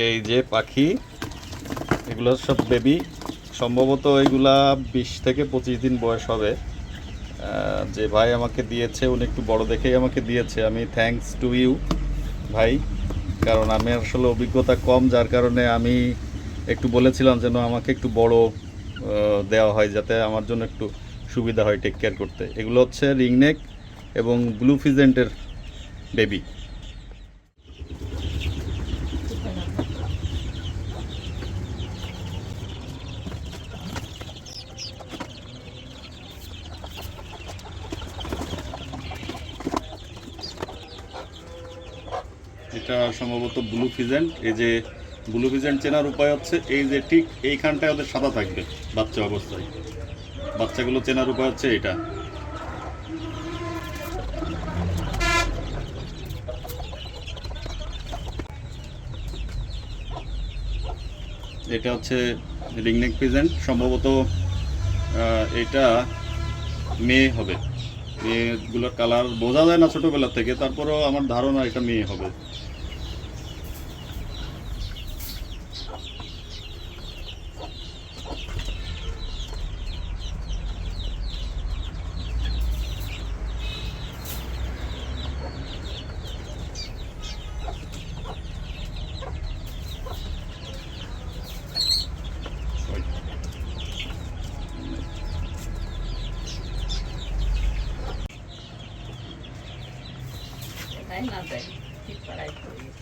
এই যে পাখি, এগুলো সব বেবি সম্ভবত এগুলা বিশ থেকে পঁচিশ দিন বয়স হবে। যে ভাই আমাকে দিয়েছে, উনি একটু বড় দেখেই আমাকে দিয়েছে। আমি থ্যাঙ্কস টু ইউ ভাই, কারণ আমি আসলে অভিজ্ঞতা কম, যার কারণে আমি একটু বলেছিলাম যেন আমাকে একটু বড় দেওয়া হয়, যাতে আমার জন্য একটু সুবিধা হয় টেক কেয়ার করতে। এগুলো হচ্ছে রিংনেক এবং ব্লু ফিজেন্টের বেবি এটা সম্ভবত ব্লু ফিজেন্ট। এই যে ব্লু ফিজেন্ট চেনার উপায় হচ্ছে এই যে ঠিক এইখানটায় ওদের সাদা থাকবে বাচ্চা অবস্থায়। বাচ্চাগুলো চেনার উপায় হচ্ছে এটা। এটা হচ্ছে রিংনেক ফিজেন্ট। সম্ভবত এটা মেয়ে হবে। মেয়েগুলোর কালার বোঝা যায় না ছোটোবেলা থেকে তারপরেও আমার ধারণা এটা মেয়ে হবে। nothing. Keep what I believe.